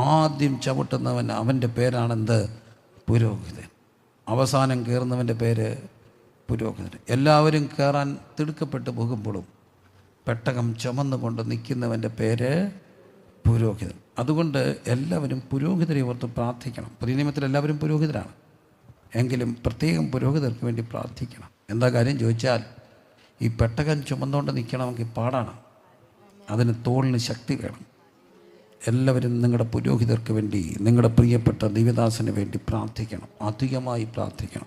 ആദ്യം ചവിട്ടുന്നവൻ അവന്റെ പേരാണെന്ത്? പുരോഹിതൻ. അവസാനം കയറുന്നവന്റെ പേര് പുരോഹിതൻ. എല്ലാവരും കയറാൻ തിടുക്കപ്പെട്ട് പോകുമ്പോഴും പെട്ടകം ചുമന്നുകൊണ്ട് നിൽക്കുന്നവന്റെ പേര് പുരോഹിതൻ. അതുകൊണ്ട് എല്ലാവരും പുരോഹിതരെ ഓർത്ത് പ്രാർത്ഥിക്കണം. പുതിയ നിയമത്തിൽ എല്ലാവരും പുരോഹിതരാണ്. എങ്കിലും പ്രത്യേകം പുരോഹിതർക്ക് വേണ്ടി പ്രാർത്ഥിക്കണം. എന്താ കാര്യം ചോദിച്ചാൽ ഈ പെട്ടകം ചുമന്നുകൊണ്ട് നിൽക്കണമെങ്കിൽ പാടാണ്. അതിന് തോളിന് ശക്തി വേണം. എല്ലാവരും നിങ്ങളുടെ പുരോഹിതർക്ക് വേണ്ടി നിങ്ങളുടെ പ്രിയപ്പെട്ട ദിവ്യദാസന് വേണ്ടി പ്രാർത്ഥിക്കണം. അധികമായി പ്രാർത്ഥിക്കണം.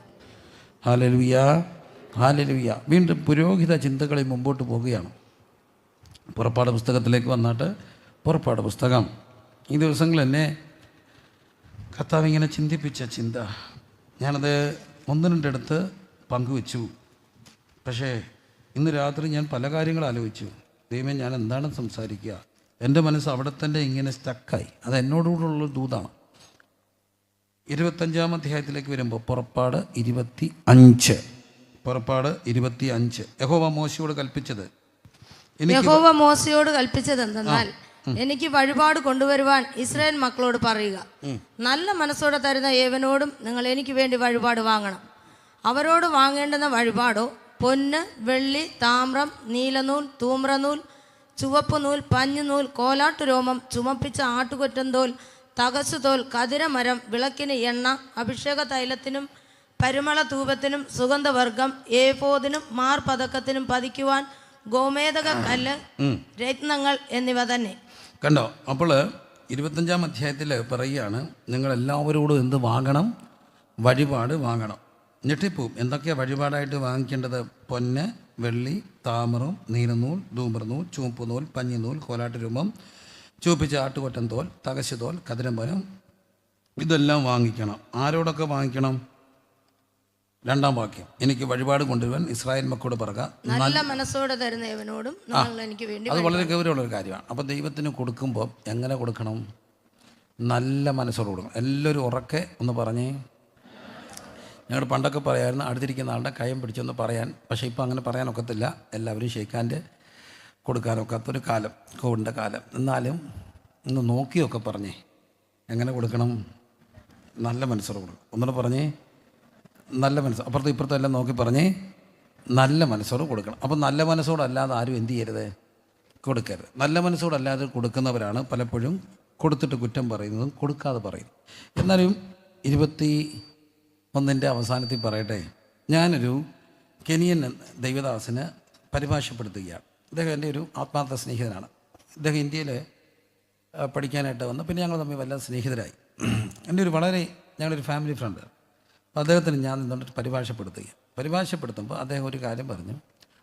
ഹാലലുവിയ ഹാലലുവിയ വീണ്ടും പുരോഹിത ചിന്തകളിൽ മുമ്പോട്ട് പോവുകയാണ് പുറപ്പാട് പുസ്തകത്തിലേക്ക് വന്നിട്ട് പുറപ്പാട് പുസ്തകം. ഈ ദിവസങ്ങൾ എന്നെ കർത്താവ് ഇങ്ങനെ ചിന്തിപ്പിച്ച ചിന്ത. ഞാനത് ഒന്ന് രണ്ടിടത്ത് പങ്കുവെച്ചു. പക്ഷേ ഇന്ന് രാത്രി ഞാൻ പല കാര്യങ്ങൾ ആലോചിച്ചു. ദൈവമേ ഞാൻ എന്താണ് സംസാരിക്കുക? എന്റെ മനസ്സ് അവിടെ തന്നെ ഇങ്ങനെ സ്റ്റക്കായി അത് എന്നോടുകൂടുള്ള ദൂതാണ്. ഇരുപത്തഞ്ചാം അധ്യായത്തിലേക്ക് വരുമ്പോൾ പുറപ്പാട് ഇരുപത്തി അഞ്ച് പുറപ്പാട് ഇരുപത്തി അഞ്ച് യഹോവ മോശയോട് കൽപ്പിച്ചത്. യഹോവ മോശയോട് കൽപ്പിച്ചത് എന്തെന്നാൽ എനിക്ക് വഴിപാട് കൊണ്ടുവരുവാൻ ഇസ്രായേൽ മക്കളോട് പറയുക. നല്ല മനസ്സോടെ തരുന്ന ഏവനോടും നിങ്ങൾ എനിക്ക് വേണ്ടി വഴിപാട് വാങ്ങണം. അവരോട് വാങ്ങേണ്ടുന്ന വഴിപാടോ പൊന്ന് വെള്ളി താമ്രം നീലനൂൽ തൂമ്രനൂൽ ചുവപ്പ് നൂൽ പഞ്ഞുനൂൽ കോലാട്ടു രോമം ചുമപ്പിച്ച ആട്ടുകൊറ്റന്തോൽ തകസുതോൽ കതിരമരം വിളക്കിന് എണ്ണ അഭിഷേക തൈലത്തിനും പരിമള തൂപത്തിനും സുഗന്ധവർഗം ഏഫോദിനും മാർപതക്കത്തിനും പതിക്കുവാൻ ഗോമേതക കല്ല് രത്നങ്ങൾ എന്നിവ തന്നെ. കണ്ടോ അപ്പോൾ ഇരുപത്തഞ്ചാം അധ്യായത്തിൽ പറയുകയാണ് നിങ്ങൾ എല്ലാവരോടും എന്ത് വാങ്ങണം? വഴിപാട് വാങ്ങണം. ഞെട്ടിപ്പോവും എന്തൊക്കെയാണ് വഴിപാടായിട്ട് വാങ്ങിക്കേണ്ടത്? പൊന്ന് വെള്ളി താമരം നീലനൂൽ ധൂമ്രനൂൽ ചുവപ്പ് നൂൽ പഞ്ഞിനൂൽ കോലാട്ടുരൂപം ചുവപ്പിച്ച ആട്ടുകൊറ്റൻ തോൽ തകശ് തോൽ കതിരമ്പനം ഇതെല്ലാം വാങ്ങിക്കണം. ആരോടൊക്കെ വാങ്ങിക്കണം? രണ്ടാം വാക്യം. എനിക്ക് വഴിപാട് കൊണ്ടുവരുവാൻ ഇസ്രായേൽ മക്കളോട് പറക. നല്ല മനസ്സോടെ തരുന്ന ഏവനോടും എനിക്ക് വേണ്ടി അത് വളരെ ഗൗരവമുള്ള ഒരു കാര്യമാണ്. അപ്പോൾ ദൈവത്തിന് കൊടുക്കുമ്പോൾ എങ്ങനെ കൊടുക്കണം? നല്ല മനസ്സോട് കൊടുക്കണം. എല്ലാവരും ഉറക്കെ ഒന്ന് പറഞ്ഞേ. ഞങ്ങൾ പണ്ടൊക്കെ പറയായിരുന്നു അടുത്തിരിക്കുന്ന ആളുടെ കയം പിടിച്ചൊന്ന് പറയാൻ. പക്ഷേ ഇപ്പോൾ അങ്ങനെ പറയാനൊക്കത്തില്ല. എല്ലാവരും ഷെയ്ക്കാന്റെ കൊടുക്കാനൊക്കാത്തൊരു കാലം കോവിഡിന്റെ കാലം. എന്നാലും ഒന്ന് നോക്കിയൊക്കെ പറഞ്ഞേ എങ്ങനെ കൊടുക്കണം നല്ല മനസ്സോട് കൊടുക്കണം. ഒന്നുകൂടെ പറഞ്ഞേ നല്ല മനസ്സ് അപ്പുറത്തും ഇപ്പുറത്തും എല്ലാം നോക്കി പറഞ്ഞേ നല്ല മനസ്സോട് കൊടുക്കണം. അപ്പോൾ നല്ല മനസ്സോടല്ലാതെ ആരും എന്ത് ചെയ്യരുത്? കൊടുക്കരുത്. നല്ല മനസ്സോടല്ലാതെ കൊടുക്കുന്നവരാണ് പലപ്പോഴും കൊടുത്തിട്ട് കുറ്റം പറയുന്നതും കൊടുക്കാതെ പറയും എന്നാലും ഇരുപത്തി ഒന്നിന്റെ അവസാനത്തിൽ പറയട്ടെ. ഞാനൊരു കെനിയൻ ദൈവദാസന് പരിഭാഷപ്പെടുത്തുകയാണ്. ഇദ്ദേഹം എന്റെ ഒരു ആത്മാർത്ഥ സ്നേഹിതനാണ്. ഇദ്ദേഹം ഇന്ത്യയിൽ പഠിക്കാനായിട്ട് വന്നു. പിന്നെ ഞങ്ങൾ തമ്മിൽ വല്ല സ്നേഹിതരായി. എന്റെ ഒരു വളരെ ഞങ്ങളൊരു ഫാമിലി ഫ്രണ്ട് അപ്പോൾ അദ്ദേഹത്തിന് ഞാൻ നിന്നുകൊണ്ട് പരിഭാഷപ്പെടുത്തുക പരിഭാഷപ്പെടുത്തുമ്പോൾ അദ്ദേഹം ഒരു കാര്യം പറഞ്ഞു.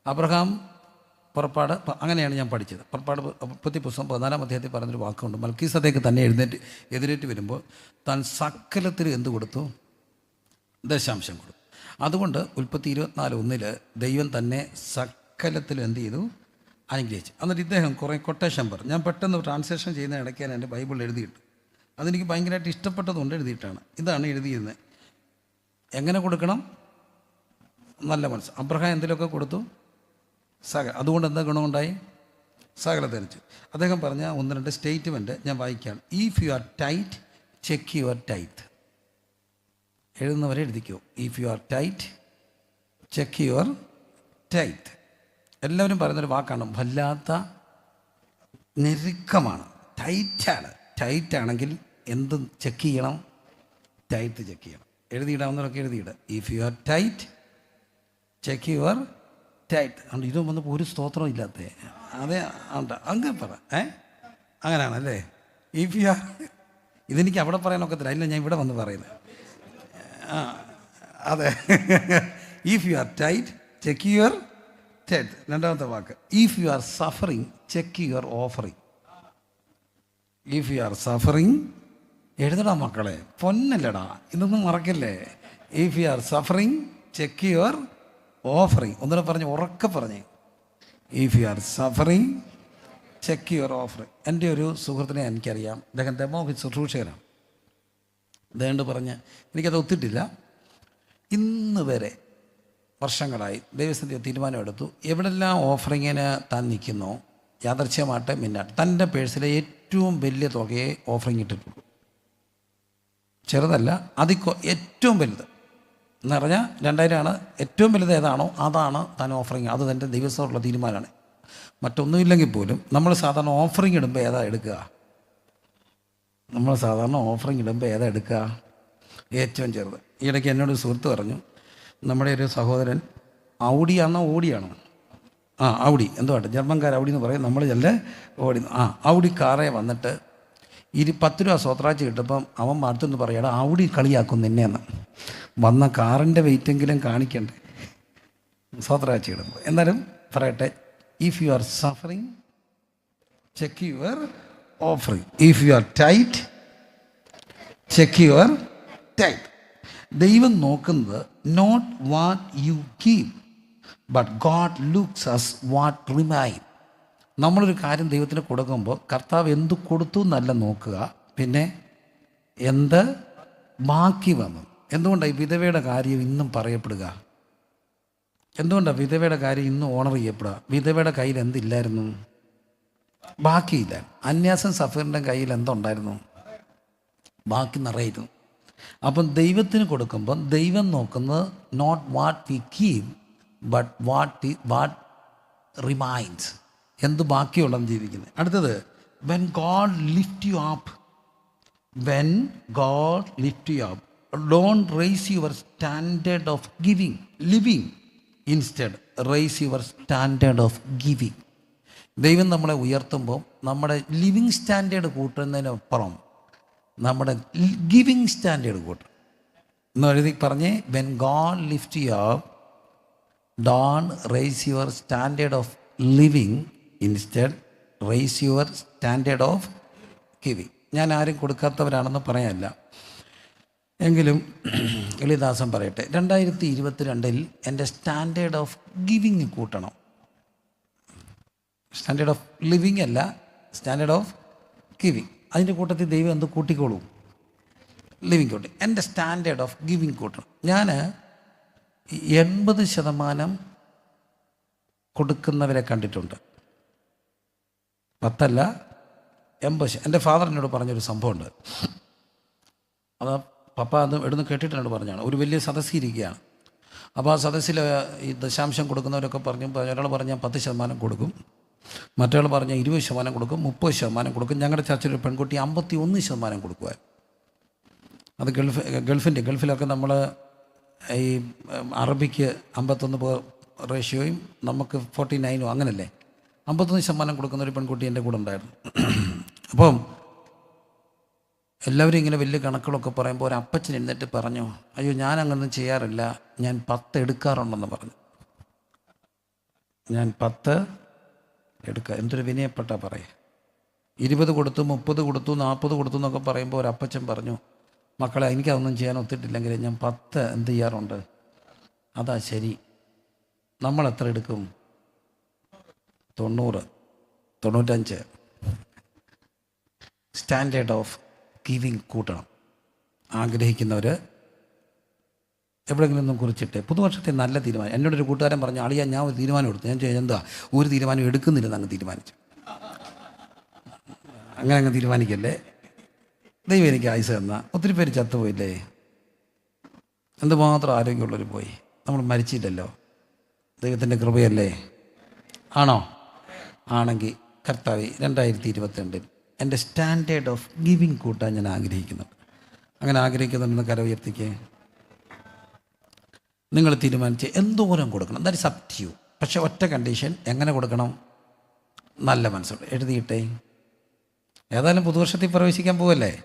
അബ്രഹാം പുറപ്പാട് അങ്ങനെയാണ് ഞാൻ പഠിച്ചത്. പുറപ്പാട് പുത്തി പുസ്തകം പതിനാലാം അധ്യായത്തിൽ പറഞ്ഞൊരു വാക്കുണ്ട്. മൽക്കീസതേക്ക് തന്നെ എഴുന്നേറ്റ് എതിരേറ്റ് വരുമ്പോൾ താൻ സകലത്തിൽ എന്ത് കൊടുത്തു? ദശാംശം കൊടുത്തു. അതുകൊണ്ട് ഉൽപ്പത്തി ഇരുപത്തിനാല് ഒന്നിൽ ദൈവം തന്നെ സകലത്തിലും എന്ത് ചെയ്തു? അനുഗ്രഹിച്ചു. എന്നിട്ട് ഇദ്ദേഹം കുറേ കൊട്ടേഷൻ പറഞ്ഞു. ഞാൻ പെട്ടെന്ന് ട്രാൻസ്ലേഷൻ ചെയ്യുന്ന ഇടയ്ക്ക് ഞാൻ എന്റെ ബൈബിൾ എഴുതിയിട്ടു അതെനിക്ക് ഭയങ്കരമായിട്ട് ഇഷ്ടപ്പെട്ടതുകൊണ്ട് എഴുതിയിട്ടാണ്. ഇതാണ് എഴുതിയിരുന്നത് എങ്ങനെ കൊടുക്കണം? നല്ല മനസ്സ്. അബ്രഹാം എന്തിലൊക്കെ കൊടുത്തു? സകല അതുകൊണ്ട് എന്താ ഗുണമുണ്ടായി? സകല ധരിച്ചു അദ്ദേഹം പറഞ്ഞ ഒന്ന് രണ്ട് സ്റ്റേറ്റ്മെന്റ് ഞാൻ വായിക്കുകയാണ്. If you are tight check your tight എഴുതുന്നവരെ എഴുതിക്കൂ. If you are tight check your tight എല്ലാവരും പറയുന്നൊരു വാക്കാണ് വല്ലാത്ത ഞെരുക്കമാണ്. ടൈറ്റാണ് ടൈറ്റ് ആണെങ്കിൽ എന്ത് ചെക്ക് ചെയ്യണം? ടൈറ്റ് ചെക്ക് ചെയ്യണം. എഴുതിയിടാവുന്നവരൊക്കെ എഴുതിയിട. If you are tight check your tight അതുകൊണ്ട് ഇതും വന്നപ്പോൾ ഒരു സ്തോത്രം ഇല്ലാത്തേ. അതെ ഉണ്ട് അങ്ങനെ പറ. ഏ? അങ്ങനെയാണല്ലേ? ഇഫ് യു ആർ ഇതെനിക്ക് അവിടെ പറയാനൊക്കത്തില്ല. ഇല്ല ഞാൻ ഇവിടെ വന്ന് പറയുന്നത്. അതെ. If you are tight check your tight രണ്ടാമത്തെ വാക്ക്. If you are suffering check your offering if you are suffering എഴുതടാ മക്കളെ. പൊന്നല്ലടാ. ഇതൊന്നും മറക്കല്ലേ? If you are suffering check your offering ഒന്നുകൂടെ പറഞ്ഞ് ഉറക്കെ പറഞ്ഞേ. If you are suffering check your offering എന്റെ ഒരു സുഹൃത്തിനെ എനിക്കറിയാം. അദ്ദേഹം ഡെമോഹി ശുശ്രൂഷകനാണ്. അദ്ദേഹം പറഞ്ഞ് എനിക്കത് ഒത്തിട്ടില്ല. ഇന്ന് വരെ വർഷങ്ങളായി ദൈവസ്ഥിതി തീരുമാനമെടുത്തു. എവിടെല്ലാം ഓഫറിങ്ങിന് താൻ നിൽക്കുന്നോ യാദർച്ഛ്യമാട്ടെ മിന്നാട്ടെ തന്റെ പേഴ്സിലെ ഏറ്റവും വലിയ തുകയെ ഓഫറിങ് ഇട്ടിട്ടുള്ളൂ. ചെറുതല്ല അതി ഏറ്റവും വലുത്. എന്ന് പറഞ്ഞാൽ രണ്ടായിരമാണ് ഏറ്റവും വലുത് ഏതാണോ അതാണ് താൻ ഓഫറിങ്. അത് തന്റെ ദിവസമുള്ള തീരുമാനമാണ്. മറ്റൊന്നുമില്ലെങ്കിൽ പോലും നമ്മൾ സാധാരണ ഓഫറിങ് ഇടുമ്പോൾ ഏതാ എടുക്കുക? നമ്മൾ സാധാരണ ഓഫറിങ് ഇടുമ്പോൾ ഏതാ എടുക്കുക ഏറ്റവും ചെറുത്. ഈ ഇടയ്ക്ക് എന്നോട് സുഹൃത്ത് പറഞ്ഞു നമ്മുടെ ഒരു സഹോദരൻ ഔഡിയാണോ ഓടിയാണോ. ആ ഔഡി. എന്തുവാട്ടെ ജർമ്മൻകാർ ഔഡി എന്ന് പറയും. നമ്മൾ ചെല്ല ഓടി. ആ ഔഡി കാറെ വന്നിട്ട് ഇരു പത്ത് രൂപ സ്വത്രാഴ്ച കിട്ടുമ്പം അവൻ അടുത്തൊന്ന് പറയടാ ഔഡി കളിയാക്കും നിന്നെയെന്ന്. വന്ന കാറിന്റെ വെയിറ്റെങ്കിലും കാണിക്കണ്ടേ? സ്വത്രാഴ്ച കിട്ടുമ്പോൾ എന്നാലും പറയട്ടെ. If you are suffering check your offering if you are tight check your tight ദൈവം നോക്കുന്നത് not what you keep but God looks as what remain നമ്മളൊരു കാര്യം ദൈവത്തിന് കൊടുക്കുമ്പോൾ കർത്താവ് എന്ത് കൊടുത്തു എന്നല്ല നോക്കുക. പിന്നെ എന്ത് ബാക്കി വന്നു. എന്തുകൊണ്ടാണ് ഈ വിധവയുടെ കാര്യം ഇന്നും പറയപ്പെടുക? എന്തുകൊണ്ടാണ് വിധവയുടെ കാര്യം ഇന്നും ഓണർ ചെയ്യപ്പെടുക? വിധവയുടെ കയ്യിൽ എന്തില്ലായിരുന്നു? ബാക്കിയില്ല. അന്യാസം സഫീറിന്റെ കയ്യിൽ എന്തുണ്ടായിരുന്നു? ബാക്കി നിറയിരുന്നു അപ്പം ദൈവത്തിന് കൊടുക്കുമ്പം ദൈവം നോക്കുന്നത് not what we keep but what what remains എന്ത് ബാക്കിയുള്ളതെന്ന് ജീവിക്കുന്നത്? അടുത്തത് when God lift you up when God lift you up don't raise your standard of giving living instead raise your standard of giving ദൈവം നമ്മളെ ഉയർത്തുമ്പോൾ നമ്മുടെ living standard കൂട്ടുന്നതിനപ്പുറം നമ്മുടെ giving standard കൂട്ടും എന്ന് എഴുതി പറഞ്ഞേ when God lift you up don't raise your standard of living instead raise your standard of giving ഞാൻ ആരും കൊടുക്കാത്തവരാണെന്ന് പറയാനല്ല. എങ്കിലും എളിദാസൻ പറയട്ടെ രണ്ടായിരത്തി ഇരുപത്തിരണ്ടിൽ എന്റെ സ്റ്റാൻഡേർഡ് ഓഫ് ഗിവിങ് കൂട്ടണം. സ്റ്റാൻഡേർഡ് ഓഫ് ലിവിങ് അല്ല സ്റ്റാൻഡേർഡ് ഓഫ് ഗിവിങ് അതിന്റെ കൂട്ടത്തിൽ ദൈവം എന്ത് കൂട്ടിക്കോളൂ? ലിവിങ് കൂട്ടി. എന്റെ സ്റ്റാൻഡേർഡ് ഓഫ് ഗിവിങ് കൂട്ടണം. ഞാൻ എൺപത് ശതമാനം കൊടുക്കുന്നവരെ കണ്ടിട്ടുണ്ട്. പത്തല്ല എൺപത് എന്റെ ഫാദർ എന്നോട് പറഞ്ഞൊരു സംഭവമുണ്ട്. അത് പപ്പ അത് എടുന്ന് കേട്ടിട്ട് എന്നോട് പറഞ്ഞാണ് ഒരു വലിയ സദസ്സിരിക്കുകയാണ് അപ്പോൾ ആ സദസ്സിൽ ഈ ദശാംശം കൊടുക്കുന്നവരൊക്കെ പറഞ്ഞു ഒരാൾ പറഞ്ഞാൽ പത്ത് ശതമാനം കൊടുക്കും. മറ്റൊരാൾ പറഞ്ഞ ഇരുപത് ശതമാനം കൊടുക്കും മുപ്പത് ശതമാനം കൊടുക്കും. ഞങ്ങളുടെ ചർച്ചിൽ ഒരു പെൺകുട്ടി അമ്പത്തി ഒന്ന് ശതമാനം കൊടുക്കുവാൻ അത് ഗൾഫ് ഗൾഫിന്റെ ഗൾഫിലൊക്കെ നമ്മൾ ഈ അറബിക്ക് അമ്പത്തൊന്ന് റേഷ്യോയും നമുക്ക് ഫോർട്ടി നയനും അങ്ങനല്ലേ? അമ്പത്തൊന്ന് ശതമാനം കൊടുക്കുന്ന ഒരു പെൺകുട്ടി എന്റെ കൂടെ ഉണ്ടായിരുന്നു. അപ്പം എല്ലാവരും ഇങ്ങനെ വലിയ കണക്കുകളൊക്കെ പറയുമ്പോൾ ഒരു അപ്പച്ചൻ എന്നിട്ട് പറഞ്ഞു അയ്യോ ഞാൻ അങ്ങനൊന്നും ചെയ്യാറില്ല. ഞാൻ പത്ത് എടുക്കാറുണ്ടെന്ന് പറഞ്ഞു. ഞാൻ പത്ത് എടുക്കുക എന്തൊരു വിനയപ്പെട്ട പറയേ. ഇരുപത് കൊടുത്തു മുപ്പത് കൊടുത്തു നാൽപ്പത് കൊടുത്തു എന്നൊക്കെ പറയുമ്പോൾ ഒരു അപ്പച്ചൻ പറഞ്ഞു മക്കളെ എനിക്കതൊന്നും ചെയ്യാൻ ഒത്തിട്ടില്ലെങ്കിൽ ഞാൻ പത്ത് എന്ത് ചെയ്യാറുണ്ട്? അതാ ശരി. നമ്മൾ എത്ര എടുക്കും? തൊണ്ണൂറ്. തൊണ്ണൂറ്റഞ്ച്. സ്റ്റാൻഡേർഡ് ഓഫ് ഗിവിങ് കൂട്ടണം. ആഗ്രഹിക്കുന്നവർ എവിടെയെങ്കിലും ഒന്നും കുറിച്ചിട്ട് പുതുവർഷത്തെ നല്ല തീരുമാനം. എന്നോട് ഒരു കൂട്ടുകാരൻ പറഞ്ഞു അളിയാ ഞാൻ ഒരു തീരുമാനം എടുത്തു. ഞാൻ ചോദിച്ചു എന്താ ഒരു തീരുമാനം എടുക്കുന്നില്ലെന്ന് അങ്ങ് തീരുമാനിച്ചു. അങ്ങനെ അങ്ങ് തീരുമാനിക്കല്ലേ? ദൈവം എനിക്ക് ആയുസ് തന്ന. ഒത്തിരി പേര് ചത്തുപോയില്ലേ? എന്തുമാത്രം ആരോഗ്യമുള്ളവർ പോയി? നമ്മൾ മരിച്ചില്ലല്ലോ. ദൈവത്തിന്റെ കൃപയല്ലേ? ആണോ? ആണെങ്കിൽ കർത്താവ് രണ്ടായിരത്തി ഇരുപത്തിരണ്ടിൽ എന്റെ സ്റ്റാൻഡേർഡ് ഓഫ് ഗിവിങ് കൂട്ടാൻ ഞാൻ ആഗ്രഹിക്കുന്നു അങ്ങനെ ആഗ്രഹിക്കുന്നുണ്ടെന്ന് കര ഉയർത്തിക്കേ നിങ്ങൾ തീരുമാനിച്ച് എന്തോരം കൊടുക്കണം? That is up to you പക്ഷേ ഒറ്റ കണ്ടീഷൻ എങ്ങനെ കൊടുക്കണം? നല്ല മനസ്സോടെ എഴുതിയിട്ടേ. ഏതായാലും പുതുവർഷത്തിൽ പ്രവേശിക്കാൻ പോവല്ലേ?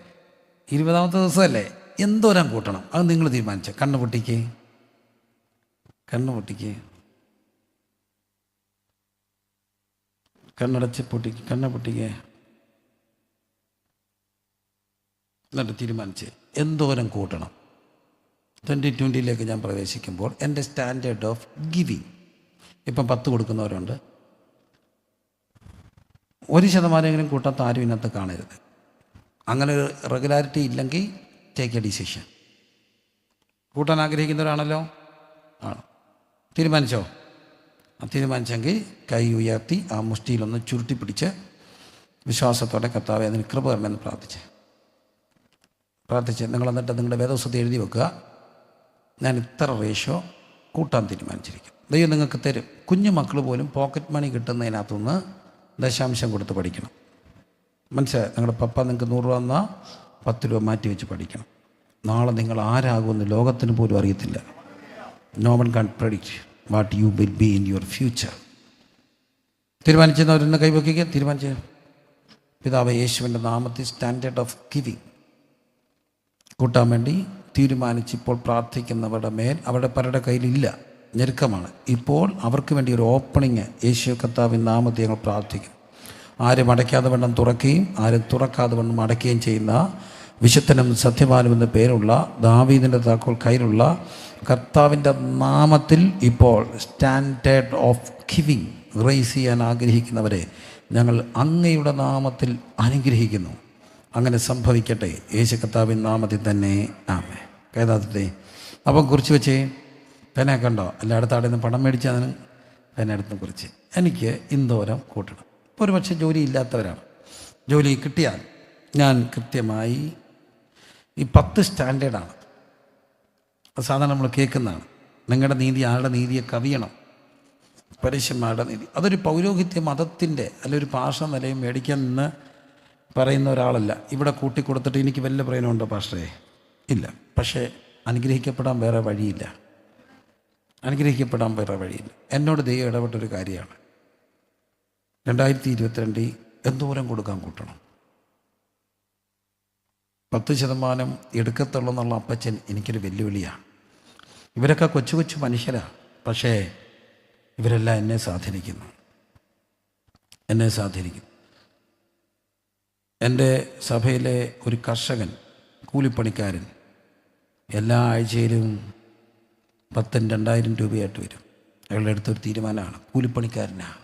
ഇരുപതാമത്തെ ദിവസമല്ലേ? എന്തോരം കൂട്ടണം? അത് നിങ്ങൾ തീരുമാനിച്ചു. കണ്ണു പൊട്ടിക്ക്. കണ്ണു പൊട്ടിക്ക്. കണ്ണടച്ച് പൊട്ടിക്ക്. കണ്ണ പൊട്ടിക്ക്. എന്നിട്ട് തീരുമാനിച്ച് എന്തോരം കൂട്ടണം? ട്വന്റി ട്വന്റിയിലേക്ക് ഞാൻ പ്രവേശിക്കുമ്പോൾ എന്റെ സ്റ്റാൻഡേർഡ് ഓഫ് ഗിവിങ്. ഇപ്പം പത്ത് കൊടുക്കുന്നവരുണ്ട്. ഒരു ശതമാനമെങ്കിലും കൂട്ടാത്ത ആരും ഇതിനകത്ത് കാണരുത്. അങ്ങനെ ഒരു റെഗുലാരിറ്റി ഇല്ലെങ്കിൽ ടേക്ക് എ ഡിസിഷൻ കൂട്ടാൻ ആഗ്രഹിക്കുന്നവരാണല്ലോ? ആണ്. തീരുമാനിച്ചോ? ആ തീരുമാനിച്ചെങ്കിൽ കൈ ഉയർത്തി ആ മുഷ്ടിയിലൊന്ന് ചുരുട്ടി പിടിച്ച് വിശ്വാസത്തോടെ കർത്താവെ അതിന് കൃപ തരണമെന്ന് പ്രാർത്ഥിച്ച്. പ്രാർത്ഥിച്ച് നിങ്ങൾ എന്നിട്ട് നിങ്ങളുടെ വേദവസ്തുതി എഴുതി വെക്കുക. ഞാൻ ഇത്ര റേഷ്യോ കൂട്ടാൻ തീരുമാനിച്ചിരിക്കും. ദൈവം നിങ്ങൾക്ക് തരും. കുഞ്ഞു മക്കൾ പോലും പോക്കറ്റ് മണി കിട്ടുന്നതിനകത്തുനിന്ന് ദശാംശം കൊടുത്ത് പഠിക്കണം. മനസ്സിലായി? നിങ്ങളുടെ പപ്പ നിങ്ങൾക്ക് നൂറ് രൂപ എന്നാൽ പത്ത് രൂപ മാറ്റി വെച്ച് പഠിക്കണം. നാളെ നിങ്ങൾ ആരാകുമെന്ന് ലോകത്തിന് പോലും അറിയത്തില്ല. No one can predict what you will be in your future തീരുമാനിച്ചവരെന്നെ കൈവയ്ക്കുക. തീരുമാനിച്ച. പിതാവ് യേശുവിന്റെ നാമത്തിൽ സ്റ്റാൻഡേർഡ് ഓഫ് ഗിവിങ് കൂട്ടാൻ വേണ്ടി തീരുമാനിച്ച് ഇപ്പോൾ പ്രാർത്ഥിക്കുന്നവരുടെ മേൽ അവരുടെ പലരുടെ കയ്യിലില്ല. ഞെരുക്കമാണ്. ഇപ്പോൾ അവർക്ക് വേണ്ടി ഒരു ഓപ്പണിങ് യേശു കർത്താവിൻ നാമത്തെ ഞങ്ങൾ പ്രാർത്ഥിക്കും. ആരും അടയ്ക്കാതെ വണ്ണം തുറക്കുകയും ആരും തുറക്കാതെ വണ്ണം അടയ്ക്കുകയും ചെയ്യുന്ന വിശുദ്ധനും സത്യവാനും എന്ന പേരുള്ള ദാവീദിന്റെ താക്കോൽ കയ്യിലുള്ള കർത്താവിന്റെ നാമത്തിൽ ഇപ്പോൾ സ്റ്റാൻഡേർഡ് ഓഫ് ഗിവിങ് റേസ് ചെയ്യാൻ ആഗ്രഹിക്കുന്നവരെ ഞങ്ങൾ അങ്ങയുടെ നാമത്തിൽ അനുഗ്രഹിക്കുന്നു. അങ്ങനെ സംഭവിക്കട്ടെ. യേശു കർത്താവിൻ നാമത്തിൽ തന്നെ. ആമേ കേതാത്തിട്ടേ അപ്പം കുറിച്ച് വെച്ചേ തന്നെ കണ്ടോ? അടുത്ത അവിടെ നിന്ന് പണം മേടിച്ചതിന് തന്നെ അടുത്ത് കുറിച്ച്. എനിക്ക് ഇന്തോരം കൂട്ടണം. ഇപ്പോൾ ഒരു പക്ഷേ ജോലി ഇല്ലാത്തവരാണ്. ജോലി കിട്ടിയാൽ ഞാൻ കൃത്യമായി ഈ പത്ത് സ്റ്റാൻഡേർഡാണ്. സാധാരണ നമ്മൾ കേൾക്കുന്നതാണ്. നിങ്ങളുടെ നീതി ആരുടെ നീതിയെ കവിയണം? പരസ്യന്മാരുടെ നീതി. അതൊരു പൗരോഹിത്യ മതത്തിന്റെ അല്ലെങ്കിൽ ഒരു ഭാഷ നിലയും മേടിക്കാൻ നിന്ന് പറയുന്ന ഒരാളല്ല. ഇവിടെ കൂട്ടിക്കൊടുത്തിട്ട് എനിക്ക് വല്ല പ്രയോജനമുണ്ടോ പാസ്റ്ററേ? ഇല്ല. പക്ഷേ അനുഗ്രഹിക്കപ്പെടാൻ വേറെ വഴിയില്ല. അനുഗ്രഹിക്കപ്പെടാൻ വേറെ വഴിയില്ല. എന്നോട് ദൈവം ഇടപെട്ടൊരു കാര്യമാണ്. രണ്ടായിരത്തി ഇരുപത്തിരണ്ടിൽ എന്തോരം കൊടുക്കാൻ കൂട്ടണം? പത്ത് ശതമാനം എടുക്കത്തുള്ളൂ എന്നുള്ള അപ്പച്ചൻ എനിക്കൊരു വെല്ലുവിളിയാണ്. ഇവരൊക്കെ കൊച്ചു കൊച്ചു മനുഷ്യരാണ് പക്ഷേ ഇവരെല്ലാം എന്നെ സ്വാധീനിക്കുന്നു. എന്നെ സ്വാധീനിക്കുന്നു. എന്റെ സഭയിലെ ഒരു കർഷകൻ കൂലിപ്പണിക്കാരൻ എല്ലാ ആഴ്ചയിലും പത്തും രണ്ടായിരം രൂപയായിട്ട് വരും. അയാളുടെ അടുത്തൊരു തീരുമാനമാണ്. കൂലിപ്പണിക്കാരനാണ്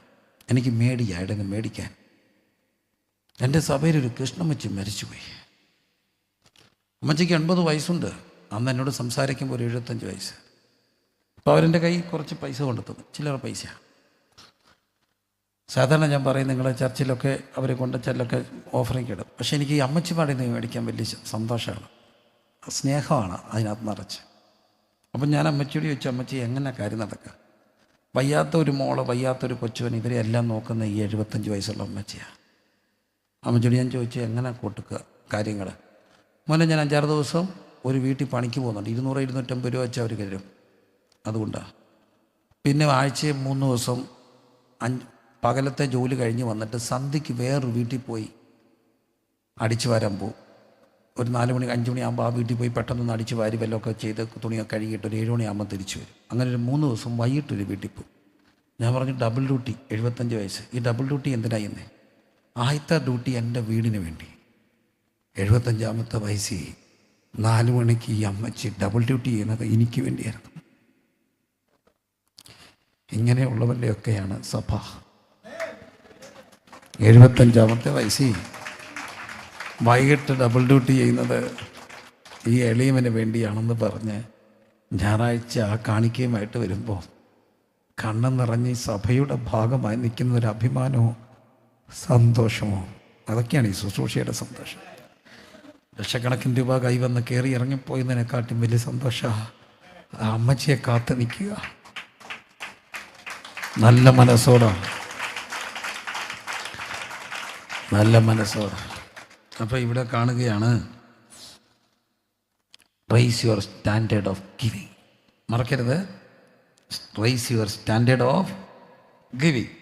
എനിക്ക് മേടിക്കുക അയാളുടെ നിന്ന് മേടിക്കാൻ. എന്റെ സഭയിലൊരു കൃഷ്ണമ്മച്ചി മരിച്ചുപോയി. അമ്മച്ചിക്ക് എൺപത് വയസ്സുണ്ട്. അന്ന് എന്നോട് സംസാരിക്കുമ്പോൾ ഒരു എഴുപത്തഞ്ച് വയസ്സ്. അപ്പോൾ അവരെന്റെ കയ്യിൽ കുറച്ച് പൈസ കൊണ്ടെത്തുന്നു ചില്ലറ പൈസ. സാധാരണ ഞാൻ പറയും നിങ്ങളെ ചർച്ചിലൊക്കെ അവരെ കൊണ്ടുവച്ചാലൊക്കെ ഓഫറിങ് കിടും പക്ഷേ എനിക്ക് ഈ അമ്മച്ചിമാരുടെ നിന്ന് മേടിക്കാൻ വലിയ സന്തോഷമാണ്. സ്നേഹമാണ് അതിനകത്ത് നിറച്ച്. അപ്പം ഞാൻ അമ്മച്ചിയോട് ചോദിച്ചു അമ്മച്ചി എങ്ങനെ കാര്യം നടക്കുക വയ്യാത്ത ഒരു മോൾ വയ്യാത്ത ഒരു കൊച്ചുവൻ ഇവരെ എല്ലാം നോക്കുന്ന ഈ എഴുപത്തഞ്ച് വയസ്സുള്ള അമ്മച്ചിയാണ് അമ്മച്ചിയോട് ഞാൻ ചോദിച്ചു എങ്ങനെ കൊടുക്കുക കാര്യങ്ങൾ? മോനെ ഞാൻ അഞ്ചാറ് ദിവസം ഒരു വീട്ടിൽ പണിക്ക് പോകുന്നുണ്ട്. ഇരുന്നൂറ് ഇരുന്നൂറ്റമ്പത് രൂപ വെച്ച് അവർ കരും അതുകൊണ്ടാണ് പിന്നെ ആഴ്ചയിൽ മൂന്ന് ദിവസം അഞ്ച് പകലത്തെ ജോലി കഴിഞ്ഞ് വന്നിട്ട് സന്ധ്യയ്ക്ക് വേറൊരു വീട്ടിൽ പോയി അടിച്ചു വരാൻ പോകും. ഒരു നാല് മണി അഞ്ച് മണിയാകുമ്പോൾ ആ വീട്ടിൽ പോയി പെട്ടെന്ന് അടിച്ച് വാരി വല്ലതൊക്കെ ചെയ്ത് തുണിയൊക്കെ കഴുകിയിട്ട് ഒരു ഏഴ് മണിയാകുമ്പോൾ തിരിച്ചു വരും. അങ്ങനെ ഒരു മൂന്ന് ദിവസം വൈകിട്ടൊരു വീട്ടിൽ പോകും ഞാൻ പറഞ്ഞു ഡബിൾ ഡ്യൂട്ടി എഴുപത്തഞ്ച് വയസ്സ്. ഈ ഡബിൾ ഡ്യൂട്ടി എന്തിനായി എന്നേ ആദ്യത്തെ ഡ്യൂട്ടി എന്റെ വീടിന് വേണ്ടി. എഴുപത്തഞ്ചാമത്തെ വയസ്സിൽ നാല് മണിക്ക് ഈ അമ്മച്ചി ഡബിൾ ഡ്യൂട്ടി ചെയ്യുന്നത് എനിക്ക് വേണ്ടിയായിരുന്നു. ഇങ്ങനെയുള്ളവന്റെയൊക്കെയാണ് സഭ. എഴുപത്തഞ്ചാമത്തെ വയസ്സിൽ വൈകിട്ട് ഡബിൾ ഡ്യൂട്ടി ചെയ്യുന്നത് ഈ എളിയവന് വേണ്ടിയാണെന്ന് പറഞ്ഞ് ഞായറാഴ്ച ആ കാണിക്കയുമായിട്ട് വരുമ്പോൾ കണ്ണ് നിറഞ്ഞ് സഭയുടെ ഭാഗമായി നിൽക്കുന്ന ഒരു അഭിമാനമോ സന്തോഷമോ? അതൊക്കെയാണ് ഈ ശുശ്രൂഷയുടെ സന്തോഷം. ലക്ഷക്കണക്കിന് രൂപ കൈവന്ന് കയറി ഇറങ്ങിപ്പോയതിനെക്കാട്ടും വലിയ സന്തോഷ അമ്മച്ചിയെ കാത്ത് നിൽക്കുക. നല്ല മനസ്സോടെ. നല്ല മനസ്സോടെ. അപ്പോൾ ഇവിടെ കാണുകയാണ്. Raise your standard of giving മറക്കരുത്. Raise your standard of giving